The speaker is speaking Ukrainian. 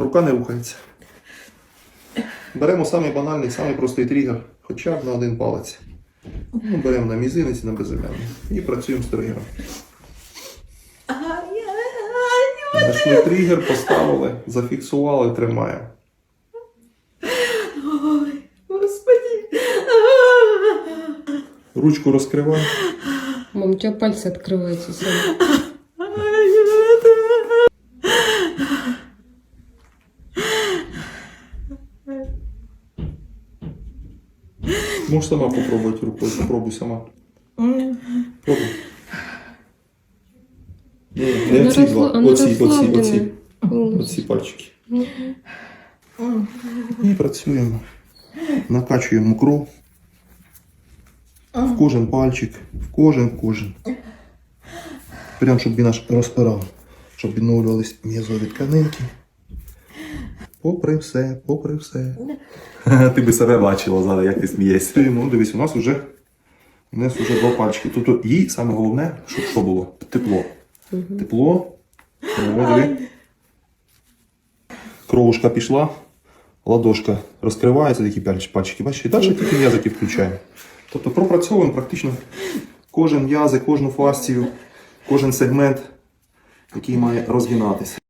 рука не рухається. Беремо самий банальний, самий простий тригер, хоча б на один палець. Ну, беремо на мізинець, на безім'яний. І працюємо з тригером. Знайшли тригер, поставили, зафіксували, тримаємо. Ой, господи. Ручку розкриваємо. Мам, у тебя пальцы открываются сами. Можеш сама попробувати рукою, попробуй сама. Пробуй. Ні, не Она ці два, оці, оці, оці, оці пальчики. І працюємо. Накачуємо кров. В кожен пальчик, в кожен, в кожен. Прям, щоб він аж розпирав, щоб відновлювались м'язові тканинки. Попри все, попри все. Ти би себе бачила зараз, як ти смієшся. Ну, дивись, у нас вже у нас вже два пальчики. Тобто їй саме головне, щоб що було? Тепло. Тепло. Диви. Кровушка пішла, ладошка розкривається, такі пальчики. Бачиш, і далі тільки м'язики включаємо. Тобто пропрацьовуємо практично кожен м'язик, кожну фасцію, кожен сегмент, який має розгинатися.